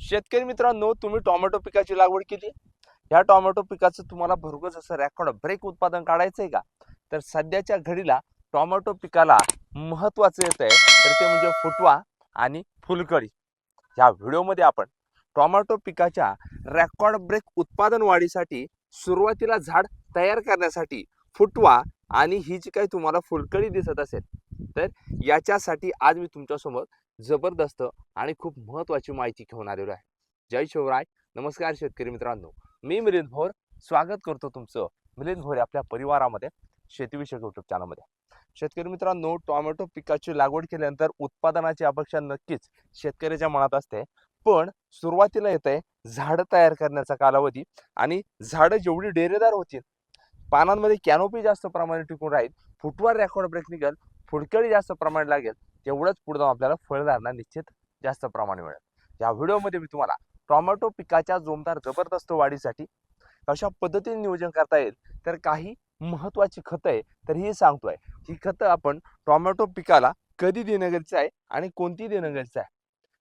शेतकरी मित्रांनो तुम्ही टोमॅटो पिकाची लागवड केली. ह्या टोमॅटो पिकाचं तुम्हाला भरघोस असं रेकॉर्ड ब्रेक उत्पादन काढायचंय का? तर सध्याच्या घडीला टोमॅटो पिकाला महत्वाचं येत आहे तर ते म्हणजे फुटवा आणि फुलकडी ह्या व्हिडिओमध्ये आपण टोमॅटो पिकाच्या रेकॉर्ड ब्रेक उत्पादन वाढीसाठी सुरुवातीला झाड तयार करण्यासाठी फुटवा आणि ही जी काही तुम्हाला फुलकडी दिसत असेल तर याच्यासाठी आज मी तुमच्यासमोर जबरदस्त आणि खूप महत्वाची माहिती घेऊन आलेलो आहे. जय शिवराय. नमस्कार शेतकरी मित्रांनो. मी मिलिंद भोर. स्वागत करतो तुमचं मिलिंद भोर आपल्या परिवारामध्ये शेतीविषयक युट्यूब चॅनलमध्ये शेतकरी मित्रांनो टोमॅटो पिकाची लागवड केल्यानंतर उत्पादनाची अपेक्षा नक्कीच शेतकऱ्याच्या मनात असते. पण सुरुवातीला येत आहे झाडं तयार करण्याचा कालावधी आणि झाडं जेवढी डेरेदार होतील पानांमध्ये कॅनोपी जास्त प्रमाणात टिकून राहील फुटवार रेकॉर्ड ब्रेक निघेल फुडकळी जास्त प्रमाणात लागेल तेवढंच पुढे आपल्याला फळधारणा निश्चित जास्त प्रमाणात मिळेल. या व्हिडिओमध्ये मी तुम्हाला टोमॅटो पिकाच्या जोमदार जबरदस्त वाढीसाठी कशा पद्धतीने नियोजन करता येईल तर काही महत्त्वाची खतं आहे तर ही सांगतोय. ही खतं आपण टोमॅटो पिकाला कधी देणं गरजेचं आहे आणि कोणती देणं गरजेचं आहे?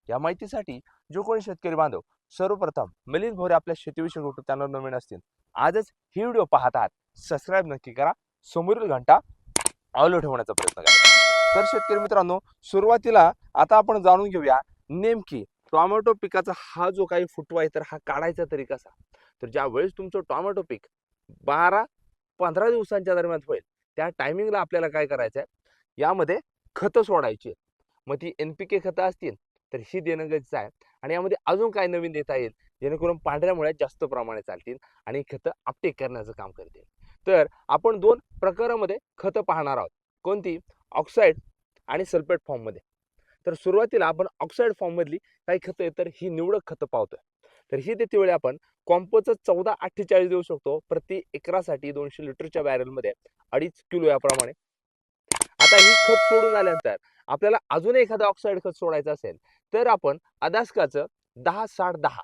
या माहितीसाठी जो कोणी शेतकरी बांधव सर्वप्रथम मिलिंद भोरे आपल्या शेतीविषयक युट्यूब त्यांना नवीन असतील. आजच ही व्हिडिओ पाहत आहात. सबस्क्राईब नक्की करा. समोरील घंटा ऑलो ठेवण्याचा प्रयत्न करा. तर शेतकरी मित्रांनो सुरुवातीला आता आपण जाणून घेऊया नेमकी टॉमॅटो पिकाचा हा जो काही फुटवा आहे तर हा काढायचा तरी कसा? तर ज्या वेळेस तुमचं टॉमॅटो पीक बारा पंधरा दिवसांच्या दरम्यान होईल त्या टायमिंगला आपल्याला काय करायचं आहे यामध्ये खतं सोडायची. आहेत. मग ती एन पी के खतं असतील तर ही देणं गरजेचं आहे. आणि यामध्ये अजून काय नवीन देता येईल? जेणेकरून पांढऱ्या मुळ्यात जास्त प्रमाणे चालतील आणि खतं अपटेक करण्याचं काम करतील. तर आपण दोन प्रकारामध्ये खतं पाहणार आहोत. कोणती? ऑक्साईड आणि सल्फेट फॉर्ममध्ये तर सुरुवातीला आपण ऑक्साईड फॉर्ममधली काही खतं आहेत तर ही निवडक खतं पाहतोय. तर ही देते वेळी आपण कॉम्पोचं चौदा अठ्ठेचाळीस देऊ शकतो. प्रति एकरासाठी दोनशे लिटरच्या बॅरलमध्ये अडीच किलो याप्रमाणे. आता ही खत सोडून आल्यानंतर आपल्याला अजून एखादं ऑक्साईड खत सोडायचं असेल तर आपण अदास्काचं दहा साठ दहा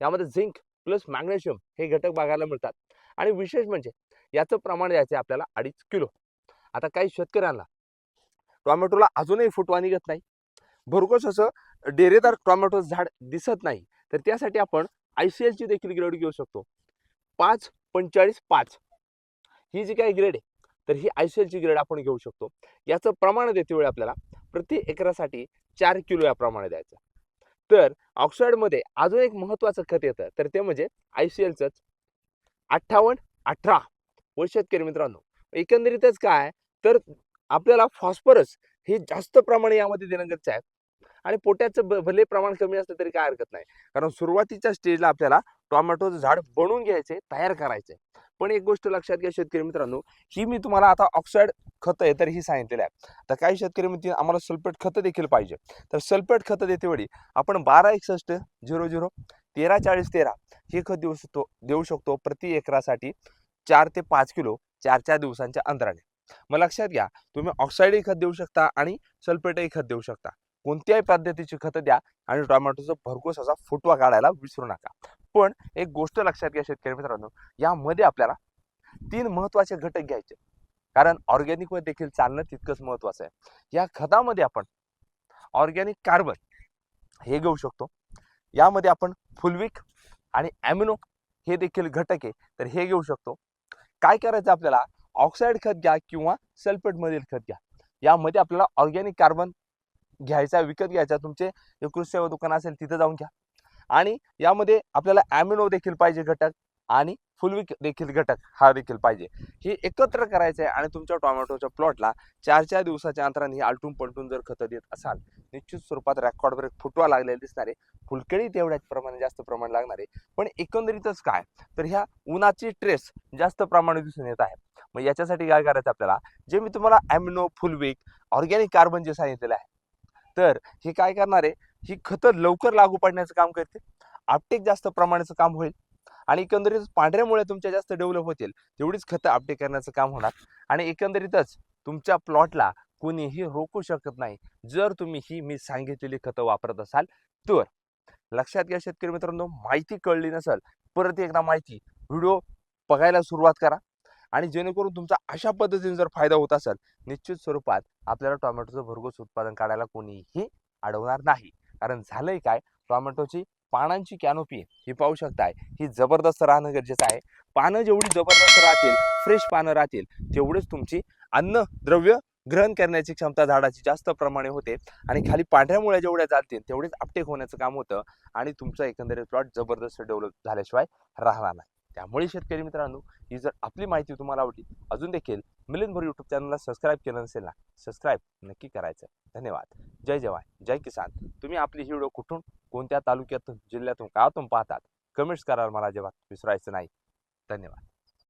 यामध्ये झिंक प्लस मॅग्नेशियम हे घटक बघायला मिळतात. आणि विशेष म्हणजे याचं प्रमाण द्यायचं आपल्याला अडीच किलो. आता काही शेतकऱ्यांना टोमॅटोला अजूनही फुटवा निघत नाही. भरघोस असं डेरेदार टोमॅटो झाड दिसत नाही. तर त्यासाठी आपण आय सी एलची देखील ग्रेड घेऊ शकतो. पाच पंचेचाळीस पाच. ही जी काही ग्रेड आहे तर ही आय सी एलची ग्रेड आपण घेऊ शकतो. याचं प्रमाण देते वेळी आपल्याला प्रति एकरासाठी चार किलो या प्रमाणे द्यायचं. तर ऑक्साईडमध्ये अजून एक महत्त्वाचं खत येतं तर ते म्हणजे आय सी एलचंच. अठ्ठावन्न अठरा. व शेतकरी मित्रांनो एकंदरीतच काय तर आपल्याला फॉस्फरस हे जास्त प्रमाणे यामध्ये देणं गरजेचं आहे. आणि पोट्याचं भ- भले प्रमाण कमी असलं तरी काय हरकत नाही. कारण सुरुवातीच्या स्टेजला आपल्याला टोमॅटोचं झाड बनवून घ्यायचे तयार करायचे. पण एक गोष्ट लक्षात घ्या शेतकरी मित्रांनो ही मी तुम्हाला आता ऑक्साईड खतं आहे तर ही सांगितलेलं आहे. तर काही शेतकरी मित्र आम्हाला सल्फेट खतं देखील पाहिजे. तर सल्फेट खतं देतेवेळी आपण बारा एकसष्ट झिरो झिरो तेरा चाळीस तेरा हे खत देऊ शकतो देऊ शकतो प्रति एकरासाठी. चार ते पाच किलो चार चार दिवसांच्या अंतराने. मग लक्षात घ्या तुम्ही ऑक्साईडही खत देऊ शकता आणि सल्फेटही खत देऊ शकता. कोणत्याही पद्धतीची खतं द्या आणि टोमॅटोचा भरघोस असा फुटवा काढायला विसरू नका. पण एक गोष्ट लक्षात घ्या शेतकरी मित्रांनो यामध्ये आपल्याला तीन महत्त्वाचे घटक घ्यायचे. कारण ऑर्गॅनिकवर देखील चालणं तितकंच महत्वाचं आहे. या खतामध्ये आपण ऑर्गॅनिक कार्बन हे घेऊ शकतो. यामध्ये आपण फुलविक आणि ॲमिनो हे देखील घटक आहे. तर हे घेऊ शकतो. काय करायचं आपल्याला? ऑक्साईड खत घ्या किंवा सल्फेटमधील खत घ्या. यामध्ये आपल्याला ऑर्गॅनिक कार्बन घ्यायचा विकत घ्यायचा. तुमचे जे कृषी सेवा दुकान असेल तिथं जाऊन घ्या. आणि यामध्ये आपल्याला ॲमिनो देखील पाहिजे घटक आणि फुलविक देखील घटक हा देखील पाहिजे. हे एकत्र करायचं आहे आणि तुमच्या टोमॅटोच्या प्लॉटला चार चार दिवसाच्या अंतराने आलटून पलटून जर खतं देत असाल निश्चित स्वरूपात रेकॉर्डवर फुटवा लागलेले दिसणारे फुलकेळी तेवढ्याच प्रमाणे जास्त प्रमाण लागणारे पण एकंदरीतच काय? तर ह्या उन्हाची ट्रेस जास्त प्रमाणात दिसून येत आहे. मग याच्यासाठी काय करायचं आपल्याला? जे मी तुम्हाला ॲमिनो फुलविक ऑर्गॅनिक कार्बन जे सांगितलेलं आहे. तर हे काय करणार आहे? ही खतं लवकर लागू पडण्याचं काम करते आपटेक जास्त प्रमाणाचं काम होईल. आणि एकंदरीत पांढऱ्यामुळे तुमच्या जास्त डेव्हलप होतील. तेवढीच खतं आपटेक करण्याचं काम होणार. आणि एकंदरीतच तुमच्या प्लॉटला कुणीही रोखू शकत नाही. जर तुम्ही ही मी सांगितलेली खतं वापरत असाल तर लक्षात घ्या शेतकरी मित्रांनो माहिती कळली नसेल परत एकदा माहिती व्हिडिओ बघायला सुरुवात करा. आणि जेणेकरून तुमचा अशा पद्धतीने जर फायदा होत असेल निश्चित स्वरूपात आपल्याला टोमॅटोचं भरघोस उत्पादन काढायला कोणीही अडवणार नाही. कारण झालंय काय? टोमॅटोची पानांची कॅनोपी ही पाहू शकताय. ही जबरदस्त राहणं गरजेचं आहे. पानं जेवढी जबरदस्त राहतील फ्रेश पानं राहतील तेवढेच तुमची अन्न द्रव्य ग्रहण करण्याची क्षमता झाडाची जास्त प्रमाणे होते आणि खाली पांढऱ्या मुळ्या जेवढ्या जातील तेवढेच अपटेक होण्याचं काम होतं आणि तुमचा एकंदरीत प्लॉट जबरदस्त डेव्हलप झाल्याशिवाय राहणार नाही. त्यामुळे शेतकरी मित्रांनो ही जर आपली माहिती तुम्हाला आवडली अजून देखील मिलिंद भर युट्यूब चॅनलला सबस्क्राईब केलं नसेल ना सबस्क्राईब नक्की करायचं. धन्यवाद. जय जवान जय किसान. तुम्ही आपली ही व्हिडिओ कुठून कोणत्या तालुक्यातून जिल्ह्यातून गावातून पाहतात कमेंट्स करायला मला जेव्हा विसरायचं नाही. धन्यवाद.